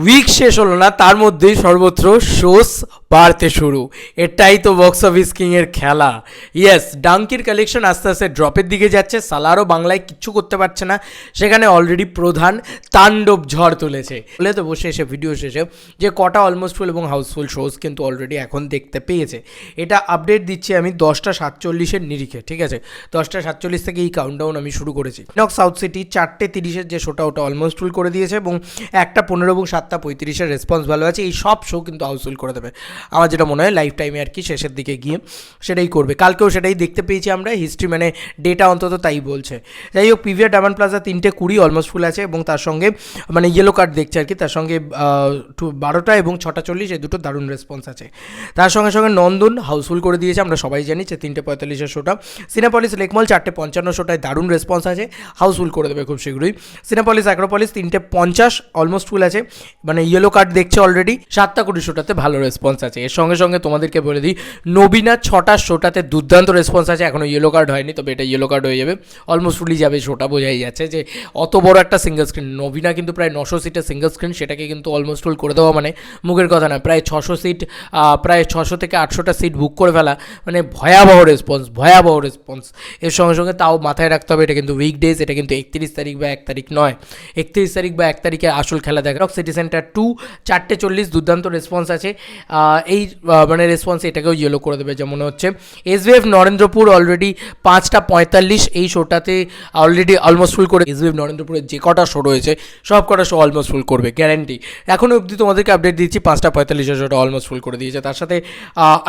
Week শেষ হলো না তার মধ্যেই সর্বত্র শোস বাড়তে শুরু। এটাই তো বক্স অফিস কিংয়ের খেলা। ইয়েস ডাঙ্কির কালেকশন আস্তে আস্তে ড্রপের দিকে যাচ্ছে। সালারও বাংলায় কিচ্ছু করতে পারছে না। সেখানে অলরেডি প্রধান তাণ্ডব ঝড় তুলেছে। বলে তো বসে এসে ভিডিও শেষে যে কটা অলমোস্ট ফুল এবং হাউসফুল শোজ কিন্তু অলরেডি এখন দেখতে পেয়েছে। এটা আপডেট দিচ্ছি আমি দশটা সাতচল্লিশের নিরিখে, ঠিক আছে? দশটা সাতচল্লিশ থেকে এই কাউন্টডাউন আমি শুরু করেছি। নক সাউথ সিটি চারটে তিরিশের যে শোটা ওটা অলমোস্ট ফুল করে দিয়েছে এবং একটা পনেরো এবং সাতটা পঁয়ত্রিশের রেসপন্স ভালো আছে। এই সব শো কিন্তু হাউসফুল করে দেবে। আমার যেটা মনে হয় লাইফ টাইমে আর কি শেষের দিকে গিয়ে সেটাই করবে। কালকেও সেটাই দেখতে পেয়েছি আমরা হিস্ট্রি মানে ডেটা অন্তত তাই বলছে। যাই হোক পিভিআর ডায়মন্ড প্লাজা তিনটে কুড়ি অলমোস্ট ফুল আছে এবং তার সঙ্গে মানে ইয়েলো কার্ড দেখছে আর কি, তার সঙ্গে বারোটা এবং ছটা চল্লিশ, এই দুটো দারুণ রেসপন্স আছে। তার সঙ্গে সঙ্গে নন্দন হাউসফুল করে দিয়েছে, আমরা সবাই জানি যে তিনটে পঁয়তাল্লিশের শোটা সিনেপলিস লেকমল চারটে পঞ্চান্ন শোটায় দারুণ রেসপন্স আছে হাউসফুল করে দেবে খুব শীঘ্রই। সিনেপলিস অ্যাক্রোপলিস তিনটে পঞ্চাশ অলমোস্ট ফুল আছে মানে ইয়েলো কার্ড দেখছে অলরেডি সাতটা কুড়ি শোটাতে ভালো রেসপন্স আছে। এর সঙ্গে সঙ্গে তোমাদেরকে বলে দিই, নবীনা ছটা শোটাতে দুর্দান্ত রেসপন্স আছে। এখনও ইয়েলো কার্ড হয়নি, তবে এটা ইয়েলো কার্ড হয়ে যাবে। অলমোস্ট ফুলি যাবে শোটা বোঝাই যাচ্ছে যে অত বড় একটা সিঙ্গেল স্ক্রিন নবীনা কিন্তু প্রায় নশো সিটের সিঙ্গেল স্ক্রিন সেটাকে কিন্তু অলমোস্ট ফুল করে দেওয়া মানে মুখের কথা না প্রায় ছশো সিট প্রায় ছশো থেকে আটশোটা সিট বুক করে ফেলা মানে ভয়াবহ রেসপন্স ভয়াবহ রেসপন্স এর সঙ্গে সঙ্গে তাও মাথায় রাখতে হবে, এটা কিন্তু উইকডেজ এটা কিন্তু একত্রিশ তারিখ বা এক তারিখ নয়। একত্রিশ তারিখ বা এক তারিখে আসল খেলা দেখা। সিটি সেন্টার টু চারটে চল্লিশ দুর্দান্ত রেসপন্স আছে। এই মানে রেসপন্স এটাকেও ইয়েলো করে দেবে, যেমন হচ্ছে এসবিএফ নরেন্দ্রপুর অলরেডি পাঁচটা পঁয়তাল্লিশ এই শোটাতে অলরেডি অলমোস্ট ফুল করে এসবিএফ নরেন্দ্রপুরের যে কটা শো রয়েছে, সব কটা শো অলমোস্ট ফুল করবে গ্যারান্টি এখনও অবধি তোমাদেরকে আপডেট দিচ্ছি, পাঁচটা পঁয়তাল্লিশের শোটা অলমোস্ট ফুল করে দিয়েছে। তার সাথে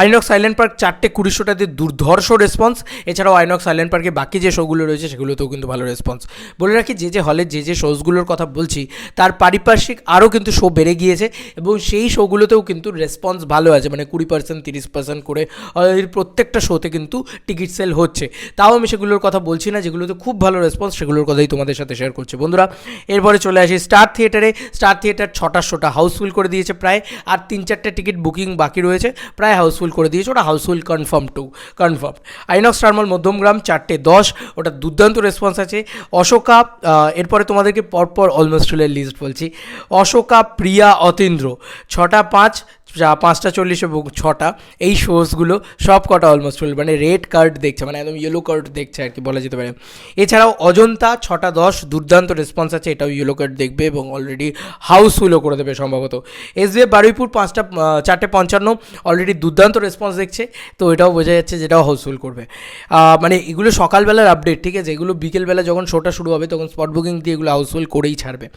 আইনক্স সাইলেন্ট পার্ক চারটে কুড়ি শোটাতে দুর্ধর্ষ রেসপন্স এছাড়াও আইনক্স সাইলেন্ট পার্কে বাকি যে শোগুলো রয়েছে, সেগুলোতেও কিন্তু ভালো রেসপন্স বলে রাখি, যে যে হলে যে যে শোজগুলোর কথা বলছি, তার পারিপার্শ্বিক আরও কিন্তু শো বেড়ে গিয়েছে, এবং সেই শোগুলোতেও কিন্তু রেসপন্স ভালো আছে মানে কুড়ি পার্সেন্ট তিরিশ পার্সেন্ট করে এর প্রত্যেকটা শোতে কিন্তু টিকিট সেল হচ্ছে। তাও আমি সেগুলোর কথা বলছি না, যেগুলোতে খুব ভালো রেসপন্স সেগুলোর কথাই তোমাদের সাথে শেয়ার করছি। বন্ধুরা, এরপরে চলে আসি স্টার থিয়েটারে স্টার থিয়েটার ছটা শোটা হাউসফুল করে দিয়েছে প্রায়, আর তিন চারটে টিকিট বুকিং বাকি রয়েছে, প্রায় হাউসফুল করে দিয়েছে। ওটা housefull confirm to confirm INOX টার্মাল Madhyamgram, চারটে দশ, ওটা দুর্দান্ত রেসপন্স আছে। অশোকা এরপরে তোমাদেরকে পরপর অলমোস্ট লিস্ট বলছি। অশোকা, প্রিয়া, অতীন্দ্র, ছটা পাঁচ পাঁচটা, চল্লিশ এবং ছটা, এই শোজগুলো সব কটা অলমোস্ট ফুল মানে রেড কার্ড দেখছে মানে একদম ইয়েলো কার্ড দেখছে আর কি, বলা যেতে পারে। এছাড়াও অজন্তা, ছটা, দশ, দুর্দান্ত রেসপন্স আছে, এটাও ইয়েলো কার্ড দেখবে এবং অলরেডি হাউসফুলও করে দেবে সম্ভবত। এসবিএফ বারুইপুর পাঁচটা চারটে, পঞ্চান্ন অলরেডি দুর্দান্ত রেসপন্স দেখছে, তো এটাও বোঝা যাচ্ছে যেটাও হাউসফুল করবে। মানে এগুলো সকালবেলার আপডেট ঠিক আছে? এগুলো বিকেলবেলা যখন শোটা শুরু হবে, তখন স্পট বুকিং দিয়ে এগুলো হাউসফুল করেই ছাড়বে।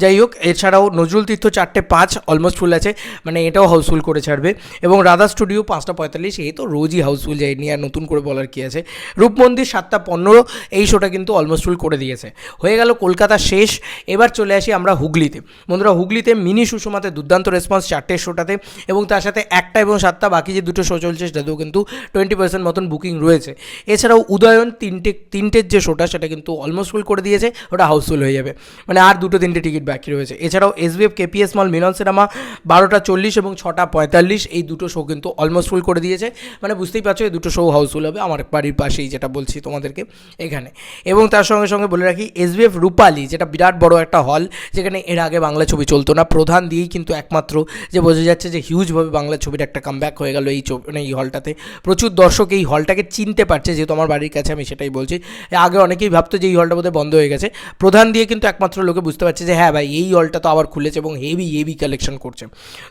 যাই হোক, এছাড়াও নজরুল তীর্থ চারটে, পাঁচ অলমোস্ট ফুল আছে মানে এটাও হাউসফুল করে ছাড়বে এবং রাধা স্টুডিও পাঁচটা পঁয়তাল্লিশ, এই তো রোজই হাউসফুল যায়, নিয়ে আর নতুন করে বলার কী আছে? রূপমন্দির সাতটা পনেরো, এই শোটা কিন্তু অলমোস্ট ফুল করে দিয়েছে। হয়ে গেল কলকাতা শেষ, এবার চলে আসি আমরা হুগলিতে। বন্ধুরা, হুগলিতে মিনি সুষমাতে দুর্দান্ত রেসপন্স চারটে শোটাতে এবং তার সাথে একটা এবং সাতটা বাকি যে দুটো শো চলছে সেটাতেও কিন্তু টোয়েন্টি পার্সেন্ট মতন বুকিং রয়েছে। এছাড়াও উদয়ন তিনটে, তিনটের যে শোটা সেটা কিন্তু অলমোস্ট ফুল করে দিয়েছে, ওটা হাউসফুল হয়ে যাবে। মানে আর দুটো তিনটে টিকিট বাকি রয়েছে। এছাড়াও SBF KPS mall Milan cinema, বারোটা চল্লিশ এবং ছটা পঁয়তাল্লিশ, এই দুটো শো কিন্তু অলমোস্ট ফুল করে দিয়েছে। মানে বুঝতেই পারছ, এই দুটো শো হাউসফুল হবে। আমার বাড়ির পাশেই যেটা বলছি তোমাদেরকে, এখানে। এবং তার সঙ্গে সঙ্গে বলে রাখি এস এসবিএফ রূপালি, যেটা বিরাট বড় একটা হল যেখানে এর আগে বাংলা ছবি চলতো না। প্রধান দিয়েই কিন্তু একমাত্র যে বোঝা যাচ্ছে যে হিউজভাবে বাংলা ছবির একটা কামব্যাক হয়ে গেল এই ছবি মানে এই হলটাতে প্রচুর দর্শক এই হলটাকে চিনতে পারছে, যেহেতু আমার বাড়ির কাছে আমি সেটাই বলছি। আগে অনেকেই ভাবতো যে এই হলটা বোধহয় বন্ধ হয়ে গেছে। প্রধান দিয়ে কিন্তু একমাত্র লোকে বুঝতে পারছে যে হ্যাঁ ভাই, এই হলটা তো আবার খুলেছে এবং হেভি হেভি কালেকশন করছে।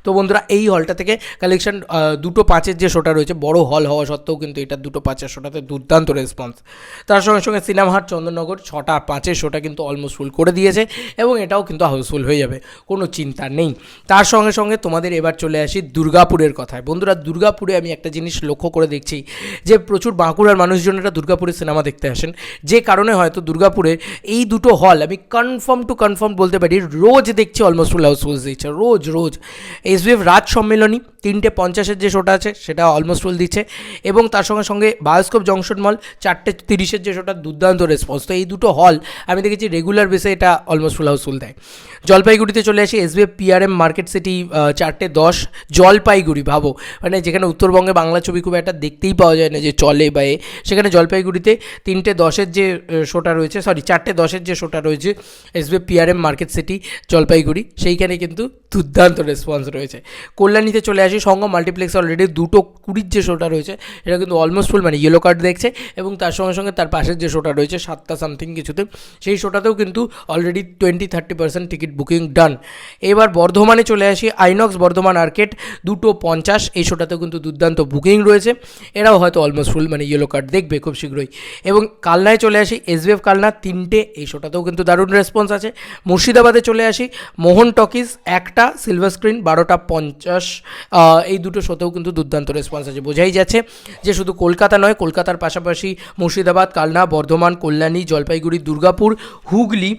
তো বন্ধুরা, এই হলটা থেকে কালেকশন দুটো পাঁচের যে শোটা রয়েছে, বড় হল হওয়া সত্ত্বেও কিন্তু এটা দুটো পাঁচের শোটাতে দুর্দান্ত রেসপন্স তার সঙ্গে সঙ্গে সিনেমাহাট, চন্দননগর ছটা পাঁচের শোটা কিন্তু অলমোস্ট ফুল করে দিয়েছে এবং এটাও কিন্তু হাউসফুল হয়ে যাবে, কোনো চিন্তা নেই। তার সঙ্গে সঙ্গে তোমাদের এবার চলে আসি দুর্গাপুরের কথায়। বন্ধুরা, দুর্গাপুরে আমি একটা জিনিস লক্ষ্য করে দেখছি যে প্রচুর বাঁকুড়ার মানুষজনেরা দুর্গাপুরে সিনেমা দেখতে আসেন। যে কারণে হয়তো দুর্গাপুরে এই দুটো হল আমি কনফার্ম টু কনফার্ম বলতে পারি, রোজ দেখছি অলমোস্ট ফুল হাউসফুল দিচ্ছে রোজ রোজ। এসবিএফ রাজ সম্মেলনী, তিনটে পঞ্চাশের যে শোটা আছে সেটা অলমোস্ট ফুল দিচ্ছে। এবং তার সঙ্গে সঙ্গে বায়োস্কোপ জংশন মল চারটে তিরিশের যে শোটা দুর্দান্ত রেসপন্স তো এই দুটো হল আমি দেখেছি রেগুলার বেসে এটা অলমোস্ট ফুল হাউসফুল দেয়। জলপাইগুড়িতে চলে আসি এসবিএফ পিআরএম মার্কেট সিটি চারটে দশ। জলপাইগুড়ি, ভাবো। মানে যেখানে উত্তরবঙ্গে বাংলা ছবি খুব একটা দেখতেই পাওয়া যায় না যে চলে বা এ। সেখানে জলপাইগুড়িতে তিনটে দশের যে শোটা রয়েছে সরি চারটে দশের যে শোটা রয়েছে SBF PRM market city Jalpaiguri, সেইখানে কিন্তু দুর্দান্ত রেসপন্স রয়েছে। কল্যাণীতে চলে আসি সঙ্গম মাল্টিপ্লেক্স অলরেডি দুটো কুড়ির যে শোটা রয়েছে, এটা কিন্তু অলমোস্ট ফুল মানে ইয়েলো কার্ড দেখছে এবং তার সঙ্গে সঙ্গে তার পাশের যে শোটা রয়েছে, সাতটা সামথিং কিছুতে, সেই শোটাতেও কিন্তু already twenty thirty percent ticket booking done এবার বর্ধমানে চলে আসি আইনক্স বর্ধমান আর্কেট দুটো পঞ্চাশ, এই শোটাতেও কিন্তু দুর্দান্ত বুকিং রয়েছে, এরাও হয়তো অলমোস্ট ফুল মানে ইয়েলো কার্ড দেখবে খুব শীঘ্রই। এবং কালনায় চলে আসি এসবিএফ কালনা তিনটে, এই শোটাতেও কিন্তু দারুণ রেসপন্স আছে। মুর্শিদাবাদে চলে আসি, মোহন টকিজ একটা সিলভার স্ক্রিন বারোটা পঞ্চাশ এই দুটো শোতেও কিন্তু দুর্দান্ত রেসপন্স আছে। বোঝাই যাচ্ছে যে শুধু কলকাতা নয়, কলকাতার পাশাপাশি মুর্শিদাবাদ, কালনা, বর্ধমান, কল্যাণী, জলপাইগুড়ি, দুর্গাপুর, হুগলি,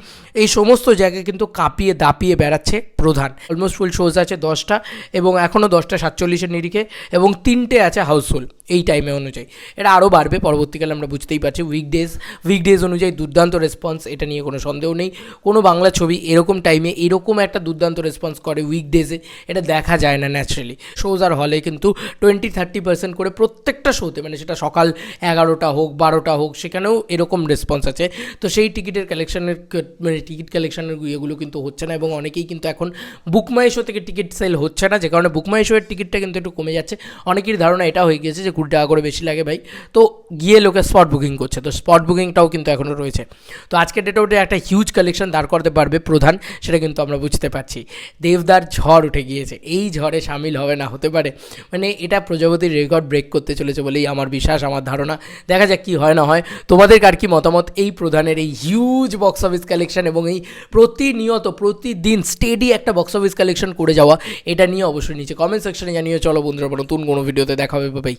এই সমস্ত জায়গায় কিন্তু কাঁপিয়ে দাপিয়ে বেড়াচ্ছে প্রধান। অলমোস্ট ফুল শোজ আছে দশটা এবং এখনও দশটা সাতচল্লিশের নিরিখে এবং তিনটে আছে হাউসফুল এই টাইমে অনুযায়ী। এটা আরও বাড়বে, পরবর্তীকালে আমরা বুঝতেই পারছি। উইকডেজ উইকডেজ অনুযায়ী দুর্দান্ত রেসপন্স এটা নিয়ে কোনো সন্দেহ নেই। কোনো বাংলা ছবি এরকম টাইমে এরকম একটা দুর্দান্ত রেসপন্স করে উইকডেজে এটা দেখা যায় না। ন্যাচারালি শোজ আর হলে কিন্তু টোয়েন্টি থার্টি পার্সেন্ট করে প্রত্যেকটা শোতে মানে সেটা সকাল এগারোটা হোক, বারোটা হোক, সেখানেও এরকম রেসপন্স আছে। তো সেই টিকিটের কালেকশনের মানে টিকিট কালেকশনের ইয়েগুলো কিন্তু হচ্ছে না এবং অনেকেই কিন্তু এখন বুকমাই শো থেকে টিকিট সেল হচ্ছে না, যে কারণে বুকমাই শোয়ের টিকিটটা কিন্তু একটু কমে যাচ্ছে। অনেকের ধারণা এটা হয়ে গিয়েছে যে কুড়ি টাকা করে বেশি লাগে ভাই। তো গিয়ে লোকে স্পট বুকিং করছে, তো স্পট বুকিংটাও কিন্তু এখনও রয়েছে। তো আজকের ডেটে ওটা একটা হিউজ কালেকশন দাঁড় করতে পারবে প্রধান, সেটা কিন্তু আমরা বুঝতে পারছি। দেবদার ঝড় উঠে গিয়েছে, এই ঝড়ে সামিল হবে না, হতে পারে। মানে এটা প্রজাপতির রেকর্ড ব্রেক করতে চলেছে বলেই আমার বিশ্বাস, আমার ধারণা। দেখা যাক কী হয় না হয়। তোমাদের কার কি মতামত? এই প্রধানের এই হিউজ বক্স অফিস কালেকশন এবং এই প্রতিনিয়ত, প্রতিদিন স্টেডি একটা বক্স অফিস কালেকশন করে যাওয়া, এটা নিয়ে অবশ্যই নিচে কমেন্ট সেকশনে জানিয়ে চলো বন্ধুরা নতুন কোনো ভিডিওতে দেখা হবে ভাই